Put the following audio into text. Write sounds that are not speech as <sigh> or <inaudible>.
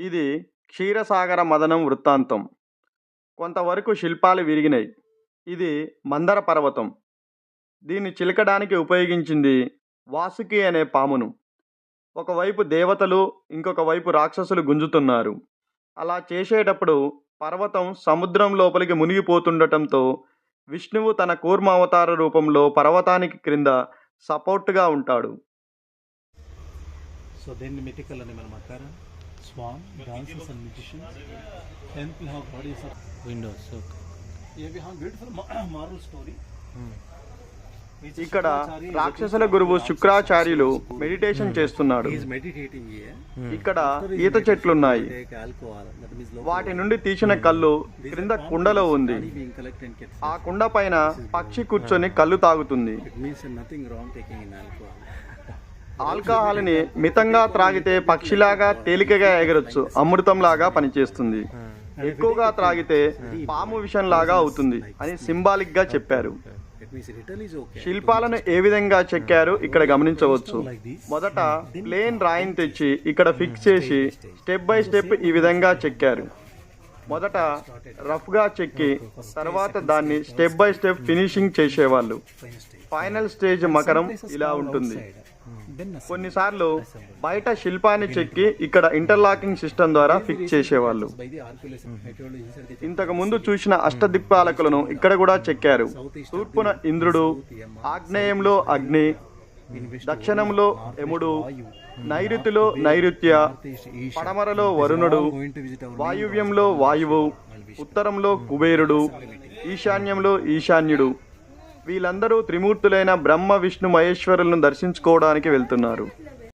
ఇది క్షీరసాగర మదనం వృత్తాంతం. కొంతవరకు శిల్పాలు విరిగినాయి ఇది మందర పర్వతం. దీన్ని చిలకడానికి ఉపయోగించింది వాసుకి అనే పామును. ఒకవైపు దేవతలు ఇంకొక వైపు రాక్షసులు గుంజుతున్నారు. అలా చేసేటప్పుడు పర్వతం సముద్రం లోపలికి మునిగిపోతుండటంతో విష్ణువు తన కూర్మ అవతార రూపంలో పర్వతానికి క్రింద సపోర్ట్గా ఉంటాడు. సో దీన్ని మిథికల్ అని మనం అంటారా swan dancers and musicians temple have bodies of windows okay a we have beautiful moral story ఇక్కడ రాక్షసుల గురువు శుక్రాచార్యులు మెడిటేషన్ చేస్తున్నాడు ఇక్కడ ఈత చెట్లున్నాయి. వాటి నుండి తీసిన కళ్ళు క్రింద కుండలో ఉంది. ఆ కుండ పైన పక్షి కూర్చొని కళ్ళు తాగుతుంది. <laughs> ఆల్కహాల్ ఆల్కహాల్ని మితంగా త్రాగితే పక్షిలాగా తేలికగా ఎగరొచ్చు అమృతంలాగా పనిచేస్తుంది. ఎక్కువగా త్రాగితే పాము విషంలాగా అవుతుంది అని సింబాలిక్గా చెప్పారు. శిల్పాలను ఏ విధంగా చెక్కారు ఇక్కడ గమనించవచ్చు. మొదట ప్లేన్ రాయిని తెచ్చి ఇక్కడ ఫిక్స్ చేసి స్టెప్ బై స్టెప్ ఈ విధంగా చెక్కారు. మొదట రఫ్గా చెక్కి తర్వాత దాన్ని స్టెప్ బై స్టెప్ ఫినిషింగ్ చేసేవాళ్ళు. ఫైనల్ స్టేజ్ మకరం ఇలా ఉంటుంది. కొన్నిసార్లు బయట శిల్పాన్ని చెక్కి ఇక్కడ ఇంటర్లాకింగ్ సిస్టమ్ ద్వారా ఫిక్స్ చేసేవాళ్ళు. ఇంతకు ముందు చూసిన అష్టదిక్పాలకులను ఇక్కడ కూడా చెక్కారు. తూర్పున ఇంద్రుడు ఆగ్నేయంలో అగ్ని దక్షిణంలో యముడు నైరుతిలో నైరుత్య పడమరలో వరుణుడు వాయువ్యంలో వాయువు ఉత్తరంలో కుబేరుడు ఈశాన్యంలో ఈశాన్యుడు వీళ్ళందరూ త్రిమూర్తులైన బ్రహ్మ విష్ణు మహేశ్వరులను దర్శించుకోవడానికి వెళ్తున్నారు.